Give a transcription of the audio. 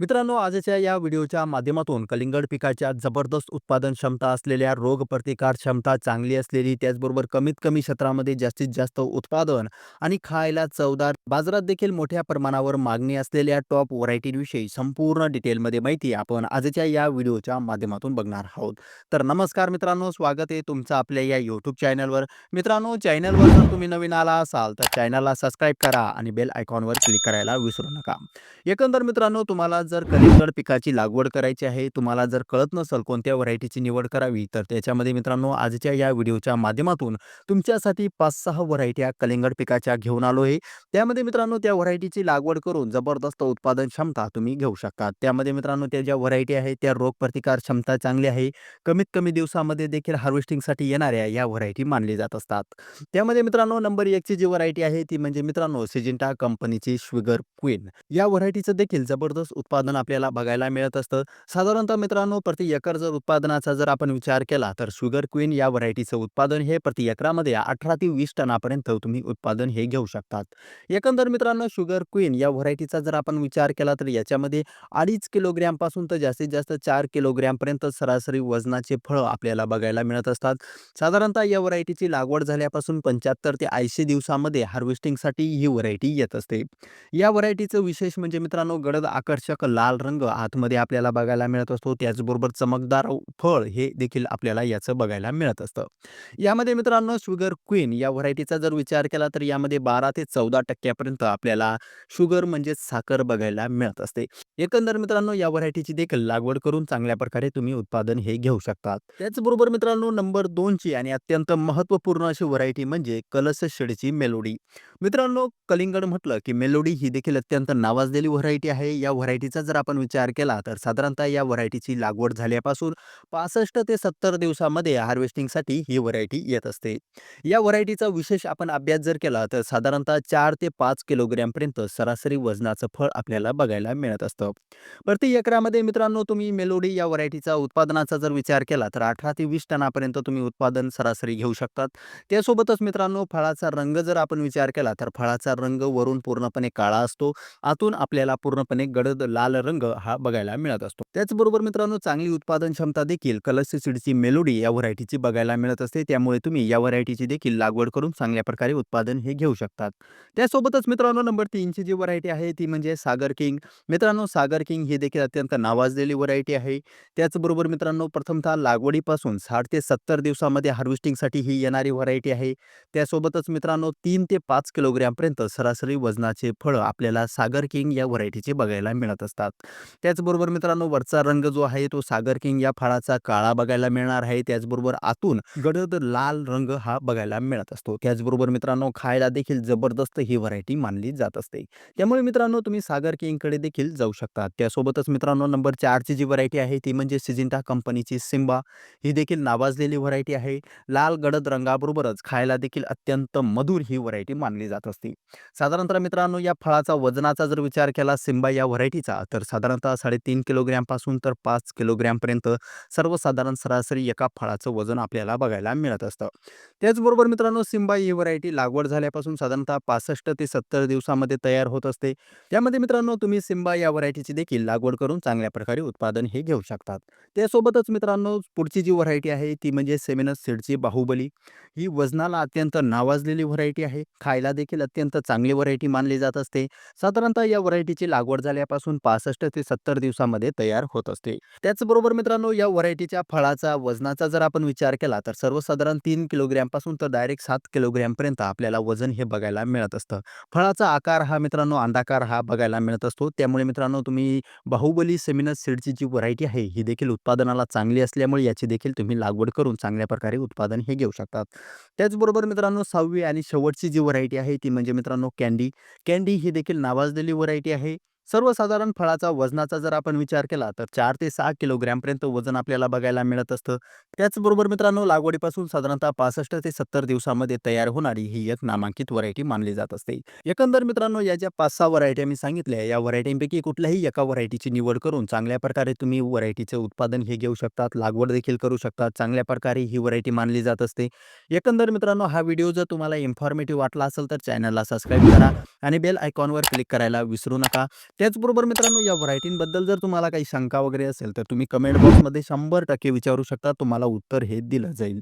मित्रांनो आजच्या या व्हिडिओच्या माध्यमातून कलिंगड पिकाच्या जबरदस्त उत्पादन क्षमता असलेल्या रोगप्रतिकार क्षमता चांगली असलेली त्याचबरोबर कमीत कमी क्षेत्रामध्ये जास्तीत जास्त उत्पादन आणि खायला चवदार बाजारात देखील मोठ्या प्रमाणावर मागणी असलेल्या टॉप व्हरायटीविषयी संपूर्ण डिटेलमध्ये माहिती आपण आजच्या या व्हिडिओच्या माध्यमातून बघणार आहोत. तर नमस्कार मित्रांनो स्वागत आहे तुमचं आपल्या या यूट्यूब चॅनलवर. मित्रांनो चॅनलवर जर तुम्ही नवीन आला असाल तर चॅनलला सबस्क्राईब करा आणि बेल आयकॉनवर क्लिक करायला विसरू नका. एकंदर मित्रांनो तुम्हाला जर कलिंगड पिकाची लागवड करायची आहे तुम्हाला जर कळत नसेल कोणत्या व्हरायटीची निवड करावी तर त्याच्यामध्ये मित्रांनो आजच्या या व्हिडिओच्या माध्यमातून तुमच्यासाठी पाच सहा व्हरायट्या कलिंगड पिकाच्या घेऊन आलो आहे. त्यामध्ये मित्रांनो त्या व्हरायटीची लागवड करून जबरदस्त उत्पादन क्षमता तुम्ही घेऊ शकता. त्यामध्ये मित्रांनो त्या ज्या व्हरायटी आहे त्या रोगप्रतिकार क्षमता चांगली आहे. कमीत कमी दिवसामध्ये देखील हार्वेस्टिंगसाठी येणाऱ्या या व्हरायटी मानली जात असतात. त्यामध्ये मित्रांनो नंबर एकची जी व्हरायटी आहे ती म्हणजे मित्रांनो सिजिंटा कंपनीची शुगर क्वीन. या व्हरायटीचं देखील जबरदस्त उत्पादन उत्पादन आपल्याला बघायला मिळत असतं. साधारणतः मित्रांनो प्रति एकर जर उत्पादनाचा जर आपण विचार केला तर शुगर क्वीन या व्हरायटीचं उत्पादन हे प्रति एकरामध्ये अठरा ते वीस टनापर्यंत तुम्ही उत्पादन हे घेऊ शकतात. एकंदर मित्रांनो शुगर क्वीन या व्हरायटीचा जर आपण विचार केला तर याच्यामध्ये अडीच किलोग्रॅमपासून तर जास्तीत जास्त चार किलोग्रॅमपर्यंत सरासरी वजनाचे फळं आपल्याला बघायला मिळत असतात. साधारणतः या व्हरायटीची लागवड झाल्यापासून पंच्याहत्तर ते ऐंशी दिवसामध्ये हार्वेस्टिंगसाठी ही व्हरायटी येत असते. या व्हरायटीचं विशेष म्हणजे मित्रांनो गडद आकर्षक लाल रंग आतमध्ये आपल्याला बघायला मिळत असतो. त्याचबरोबर चमकदार फळ हे देखील आपल्याला याचं बघायला मिळत असतं. यामध्ये मित्रांनो शुगर क्वीन या व्हरायटीचा जर विचार केला तर यामध्ये बारा ते चौदा टक्क्यापर्यंत आपल्याला शुगर म्हणजेच साखर बघायला मिळत असते. एकंदर मित्रांनो या व्हरायटीची देखील लागवड करून चांगल्या प्रकारे तुम्ही उत्पादन हे घेऊ शकतात. त्याचबरोबर मित्रांनो नंबर दोनची आणि अत्यंत महत्त्वपूर्ण अशी व्हरायटी म्हणजे कलस शेडची मेलोडी. मित्रांनो कलिंगड म्हटलं की मेलोडी ही देखील अत्यंत नावाजलेली व्हरायटी आहे. या व्हरायटीचा जर आपण विचार केला तर साधारणतः या व्हरायटीची लागवड झाल्यापासून पासष्ट ते सत्तर दिवसामध्ये हार्वेस्टिंगसाठी ही व्हरायटी येत असते. या व्हरायटीचा विशेष आपण अभ्यास जर केला तर साधारणतः चार ते पाच किलोग्रॅमपर्यंत सरासरी वजनाचं फळ आपल्याला बघायला मिळत असतं. प्रति एकरामध्ये मित्रांनो तुम्ही मेलोडी या व्हरायटीचा उत्पादनाचा जर विचार केला तर अठरा ते वीस टनापर्यंत तुम्ही उत्पादन सरासरी घेऊ शकतात. त्यासोबतच मित्रांनो फळाचा रंग जर आपण विचार केला तर फळाचा रंग वरून पूर्णपणे काळा असतो. आतून आपल्याला पूर्णपणे गडद लाल रंग हा बघायला मिळत असतो. त्याचबरोबर मित्रांनो चांगली उत्पादन क्षमता देखील कलस सीडची मेलोडी या व्हरायटीची बघायला मिळत असते. त्यामुळे तुम्ही या व्हरायटीची देखील लागवड करून चांगल्या प्रकारे उत्पादन हे घेऊ शकतात. त्यासोबतच मित्रांनो नंबर तीनची जी व्हरायटी आहे ती म्हणजे सागर किंग. मित्रांनो सागर किंग ही देखील अत्यंत नावाजलेली व्हरायटी आहे. त्याचबरोबर मित्रांनो प्रथमतः लागवडीपासून साठ ते सत्तर दिवसामध्ये हार्वेस्टिंगसाठी ही येणारी व्हरायटी आहे. त्यासोबतच मित्रांनो तीन ते पाच किलोग्रॅमपर्यंत सरासरी वजनाचे फळं आपल्याला सागर किंग या व्हरायटीचे बघायला मिळत असतात. त्याचबरोबर मित्रांनो वरचा रंग जो आहे तो सागर किंग या फळाचा काळा बघायला मिळणार आहे. त्याचबरोबर आतून गडद लाल रंग हा बघायला मिळत असतो. त्याचबरोबर मित्रांनो खायला देखील जबरदस्त ही व्हरायटी मानली जात असते. त्यामुळे मित्रांनो तुम्ही सागर किंगकडे देखील जाऊ शकता. त्यासोबतच मित्रांनो नंबर चारची जी व्हरायटी आहे ती म्हणजे सिजिंटा कंपनीची सिम्बा. ही देखील नावाजलेली व्हरायटी आहे. लाल गडद रंगाबरोबरच खायला देखील अत्यंत मधुर ही व्हरायटी मानली जात असते. साधारणतः मित्रांनो या फळाचा वजनाचा जर विचार केला सिंबा या व्हरायटीचा तर साधारणतः साडेतीन किलोग्रॅमपासून तर पाच किलोग्रॅमपर्यंत सर्वसाधारण सरासरी एका फळाचं वजन आपल्याला बघायला मिळत असतं. त्याचबरोबर मित्रांनो सिंबा ही व्हरायटी लागवड झाल्यापासून साधारणतः पासष्ट ते सत्तर दिवसामध्ये तयार होत असते. त्यामध्ये मित्रांनो तुम्ही सिंबा या व्हरायटीची देखील लागवड करून चांगल्या प्रकारे उत्पादन हे घेऊ शकतात. त्यासोबतच मित्रांनो पुढची जी व्हरायटी आहे ती म्हणजे सेमिनस सीडची बाहुबली. ही वजनाला अत्यंत नावाजलेली व्हरायटी आहे. खायला देखील अत्यंत चांगली व्हरायटी मानली जात असते. साधारणतः या व्हरायटीची लागवड झाल्यापासून पासष्ट ते सत्तर दिवसामध्ये तयार होत असते. त्याचबरोबर मित्रांनो या व्हरायटीच्या फळाचा वजनाचा जर आपण विचार केला तर सर्वसाधारण तीन किलोग्रॅमपासून तर डायरेक्ट सात किलोग्रॅमपर्यंत आपल्याला वजन हे बघायला मिळत असतं. फळाचा आकार हा मित्रांनो अंडाकार हा बघायला मिळत असतो. त्यामुळे मित्रांनो तुम्ही बाहुबली सेमिनस सीडची जी व्हरायटी आहे ही देखील उत्पादनाला चांगली असल्यामुळे याची देखील तुम्ही लागवड करून चांगल्या प्रकारे उत्पादन हे घेऊ शकतात. त्याचबरोबर मित्रांनो सहावी आणि शेवटची जी व्हरायटी आहे ती म्हणजे मित्रांनो कॅन्डी कॅन्डी ही देखील नावाजलेली व्हरायटी आहे. सर्वसाधारण फळाचा वजनाचा जर आपण विचार केला तर चार ते सहा किलोग्रॅमपर्यंत वजन आपल्याला बघायला मिळत असतं. त्याचबरोबर मित्रांनो लागवडीपासून साधारणतः पासष्ट ते सत्तर दिवसामध्ये तयार होणारी ही एक नामांकित व्हरायटी मानली जात असते. एकंदर मित्रांनो या ज्या पाच सहा व्हरायट्या मी सांगितल्या या व्हरायटींपैकी कुठल्याही एका व्हरायटीची निवड करून चांगल्या प्रकारे तुम्ही व्हरायटीचे उत्पादन हे घेऊ शकतात लागवड देखील करू शकतात चांगल्या प्रकारे ही व्हरायटी मानली जात असते. एकंदर मित्रांनो हा व्हिडिओ जर तुम्हाला इन्फॉर्मेटिव्ह वाटला असेल तर चॅनलला सबस्क्राईब करा आणि बेल आयकॉनवर क्लिक करायला विसरू नका. त्याचबरोबर मित्रांनो या व्हरायटींबद्दल जर तुम्हाला काही शंका वगैरे असेल तर तुम्ही कमेंट बॉक्समध्ये 100% विचारू शकता. तुम्हाला उत्तर हे दिलं जाईल.